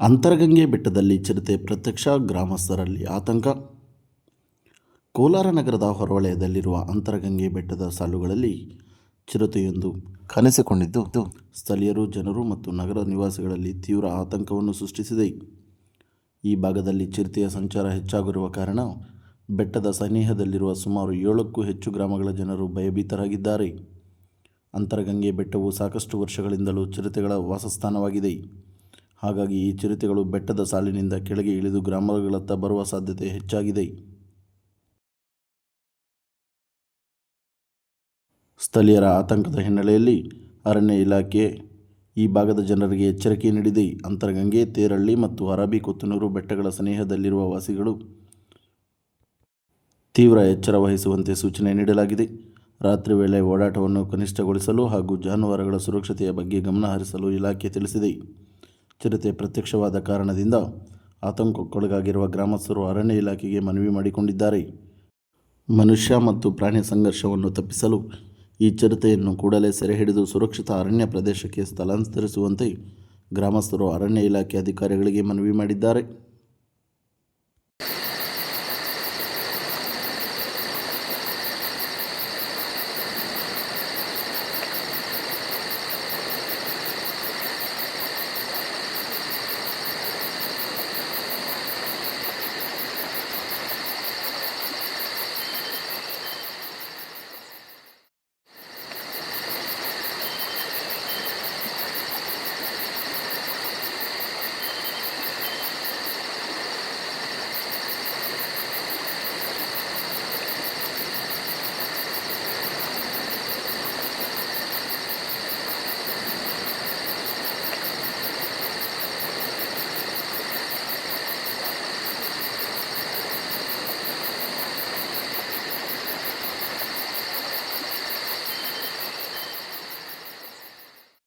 ಅಂತರಗಂಗೆ ಬೆಟ್ಟದಲ್ಲಿ ಚಿರತೆ ಪ್ರತ್ಯಕ್ಷ ಗ್ರಾಮಸ್ಥರಲ್ಲಿ ಆತಂಕ. ಕೋಲಾರ ನಗರದ ಹೊರವಲಯದಲ್ಲಿರುವ ಅಂತರಗಂಗೆ ಬೆಟ್ಟದ ಸಾಲುಗಳಲ್ಲಿ ಚಿರತೆಯೊಂದು ಕನಸಿಕೊಂಡಿದ್ದು, ಸ್ಥಳೀಯರು, ಜನರು ಮತ್ತು ನಗರ ನಿವಾಸಿಗಳಲ್ಲಿ ತೀವ್ರ ಆತಂಕವನ್ನು ಸೃಷ್ಟಿಸಿದೆ. ಈ ಭಾಗದಲ್ಲಿ ಚಿರತೆಯ ಸಂಚಾರ ಹೆಚ್ಚಾಗಿರುವ ಕಾರಣ ಬೆಟ್ಟದ ಸನಿಹದಲ್ಲಿರುವ ಸುಮಾರು ಏಳಕ್ಕೂ ಹೆಚ್ಚು ಗ್ರಾಮಗಳ ಜನರು ಭಯಭೀತರಾಗಿದ್ದಾರೆ. ಅಂತರಗಂಗೆ ಬೆಟ್ಟವು ಸಾಕಷ್ಟು ವರ್ಷಗಳಿಂದಲೂ ಚಿರತೆಗಳ ವಾಸಸ್ಥಾನವಾಗಿದೆ. ಹಾಗಾಗಿ ಈ ಚಿರತೆಗಳು ಬೆಟ್ಟದ ಸಾಲಿನಿಂದ ಕೆಳಗೆ ಇಳಿದು ಗ್ರಾಮಗಳತ್ತ ಬರುವ ಸಾಧ್ಯತೆ ಹೆಚ್ಚಾಗಿದೆ. ಸ್ಥಳೀಯರ ಆತಂಕದ ಹಿನ್ನೆಲೆಯಲ್ಲಿ ಅರಣ್ಯ ಇಲಾಖೆ ಈ ಭಾಗದ ಜನರಿಗೆ ಎಚ್ಚರಿಕೆ ನೀಡಿದೆ. ಅಂತರಗಂಗೆ, ತೇರಳ್ಳಿ ಮತ್ತು ಅರಬಿ ಕೊತ್ತನೂರು ಬೆಟ್ಟಗಳ ಸನಿಹದಲ್ಲಿರುವ ವಾಸಿಗಳು ತೀವ್ರ ಎಚ್ಚರ ವಹಿಸುವಂತೆ ಸೂಚನೆ ನೀಡಲಾಗಿದೆ. ರಾತ್ರಿ ವೇಳೆ ಓಡಾಟವನ್ನು ಕನಿಷ್ಠಗೊಳಿಸಲು ಹಾಗೂ ಜಾನುವಾರುಗಳ ಸುರಕ್ಷತೆಯ ಬಗ್ಗೆ ಗಮನ ಹರಿಸಲು ಇಲಾಖೆ ತಿಳಿಸಿದೆ. ಚಿರತೆ ಪ್ರತ್ಯಕ್ಷವಾದ ಕಾರಣದಿಂದ ಆತಂಕಕ್ಕೊಳಗಾಗಿರುವ ಗ್ರಾಮಸ್ಥರು ಅರಣ್ಯ ಇಲಾಖೆಗೆ ಮನವಿ ಮಾಡಿಕೊಂಡಿದ್ದಾರೆ. ಮನುಷ್ಯ ಮತ್ತು ಪ್ರಾಣಿ ಸಂಘರ್ಷವನ್ನು ತಪ್ಪಿಸಲು ಈ ಚಿರತೆಯನ್ನು ಕೂಡಲೇ ಸೆರೆ ಹಿಡಿದು ಸುರಕ್ಷಿತ ಅರಣ್ಯ ಪ್ರದೇಶಕ್ಕೆ ಸ್ಥಳಾಂತರಿಸುವಂತೆ ಗ್ರಾಮಸ್ಥರು ಅರಣ್ಯ ಇಲಾಖೆ ಅಧಿಕಾರಿಗಳಿಗೆ ಮನವಿ ಮಾಡಿದ್ದಾರೆ.